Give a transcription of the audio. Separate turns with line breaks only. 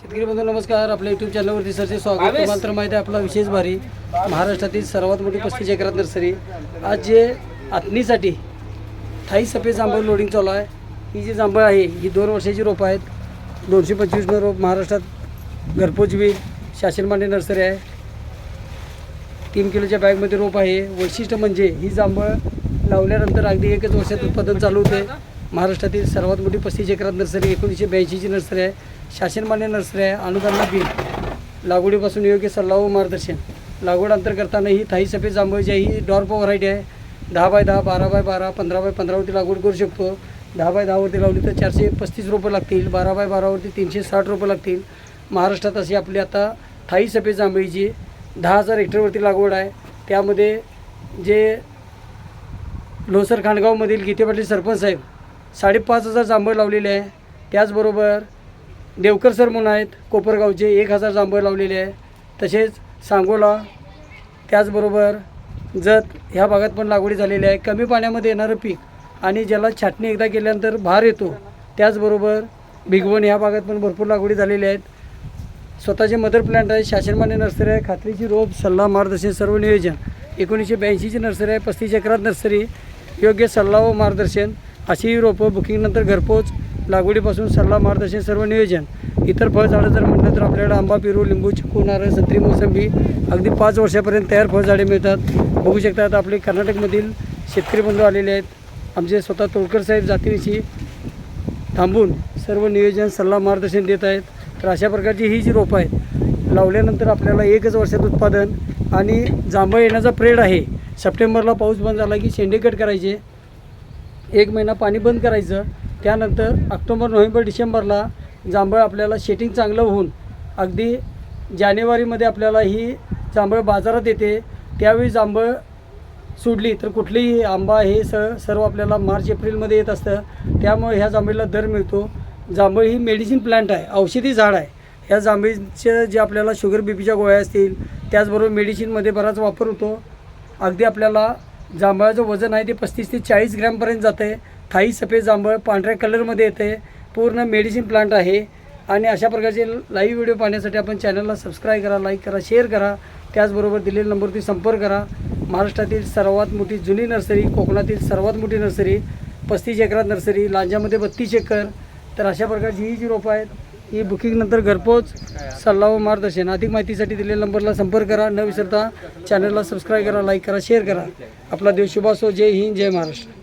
शेतकरी बंधू नमस्कार. आपल्या युट्यूब चॅनलवरती सरचे स्वागत. तुम्हाला तर माहिती आहे आपला विशेष भारी. महाराष्ट्रातील सर्वात मोठी पस्तीस एकरात नर्सरी. आज जे आत्नीसाठी थाई सफेद जांभळ लोडिंग चालू आहे. ही जी जांभळ आहे ही दोन वर्षाची रोपं आहेत. दोनशे पंचवीस रोप महाराष्ट्रात घरपोच होईल शासन मान्य नर्सरी आहे. तीन किलोच्या बॅगमध्ये रोप आहे. वैशिष्ट्य म्हणजे ही जांभळ लावल्यानंतर अगदी एकच वर्षात उत्पादन चालू होते. महाराष्ट्रातील सर्वात मोठी पस्तीस एकरात नर्सरी एकोणीसशे ब्याऐंशीची नर्सरी आहे शासनमान्य नर्सरी आहे अनुदान बिल लागवडीपासून योग्य सल्ला व मार्गदर्शन. लागवड अंतर करताना ही थाई सफेद जांभळीची ही डॉर्प व्हरायटी आहे. दहा बाय दहा बारा बाय बारा पंधरा बाय पंधरावरती लागवड करू शकतो. दहा बाय दहावरती लावली तर चारशे पस्तीस रोपं लागतील. बारा बाय बारावरती तीनशे साठ रोपं लागतील. महाराष्ट्रात अशी आपली आता थाई सफेद जांभळीची दहा हजार हेक्टरवरती लागवड आहे. त्यामध्ये जे लोसर खाणगावमधील गीते पाटील सरपंच साहेब साडेपाच हजार जांभळ लावलेले आहे. त्याचबरोबर देवकर सर म्हणून आहेत कोपरगावचे एक हजार जांभळ लावलेले आहे. तसेच सांगोला त्याचबरोबर जत ह्या भागात पण लागवडी झालेली आहे. कमी पाण्यामध्ये येणारं पीक आणि ज्याला छाटणी एकदा केल्यानंतर भार येतो त्याचबरोबर भिगवण ह्या भागात पण भरपूर लागवडी झालेल्या आहेत. स्वतःचे मदर प्लॅन्ट आहे शासनमान्य नर्सरी आहे खात्रीची रोप सल्ला मार्गदर्शन सर्व नियोजन. एकोणीसशे ब्याऐंशीची नर्सरी आहे पस्तीस एकरात नर्सरी. योग्य सल्ला व मार्गदर्शन अशी रोपं बुकिंगनंतर घरपोच लागवडीपासून सल्ला मार्गदर्शन सर्व नियोजन. इतर फळझाडं जर म्हटलं तर आपल्याकडे आंबा पेरू लिंबू चिकू नारळ संत्री मोसंबी अगदी पाच वर्षापर्यंत तयार फळझाडे मिळतात. बघू शकतात आपले कर्नाटकमधील शेतकरी बंधू आलेले आहेत. आमचे स्वतः तोडकर साहेब जातीविषयी थांबून सर्व नियोजन सल्ला मार्गदर्शन देत आहेत. तर अशा प्रकारची ही जी रोपं आहेत लावल्यानंतर आपल्याला एकच वर्षात उत्पादन आणि जांभळ येण्याचा प्रेड आहे. सप्टेंबरला पाऊस बंद झाला की शेंडे कट करायचे. एक महिना पाणी बंद करायचं त्यानंतर ऑक्टोबर नोव्हेंबर डिसेंबरला जांभळ आपल्याला शेटिंग चांगलं होऊन अगदी जानेवारीमध्ये आपल्याला ही जांभळ बाजारात येते त्यावेळी जांभळ सोडली तर कुठलीही आंबा हे स सर्व आपल्याला मार्च एप्रिलमध्ये येत असतं. त्यामुळे ह्या जांभळीला दर मिळतो. जांभळ ही मेडिसिन प्लांट आहे औषधी झाड आहे. ह्या जांभळीचं जे आपल्याला शुगर बी पीच्या गोळ्या असतील त्याचबरोबर मेडिसिनमध्ये बराच वापर होतो. अगदी आपल्याला जांभळाचं वजन आहे ते पस्तीस ते चाळीस ग्रॅमपर्यंत जातं आहे थाई सफेद जांभळ पांढऱ्या कलरमध्ये येते पूर्ण मेडिसिन प्लांट आहे. आणि अशा प्रकारचे लाईव्ह व्हिडिओ पाहण्यासाठी आपण चॅनलला सबस्क्राईब करा लाईक करा शेअर करा. त्याचबरोबर दिलेल्या नंबरवरती संपर्क करा. महाराष्ट्रातील सर्वात मोठी जुनी नर्सरी कोकणातील सर्वात मोठी नर्सरी पस्तीस एकरात नर्सरी लांजामध्ये बत्तीस एकर. तर अशा प्रकारची ही जी रोपं आहेत ही बुकिंगनंतर घरपोच सल्ला व मार्गदर्शन. अधिक माहितीसाठी दिलेल्या नंबरला संपर्क करा. न विसरता चॅनलला सबस्क्राईब करा लाईक करा शेअर करा. आपला देव शुभासो. जय हिंद जय महाराष्ट्र.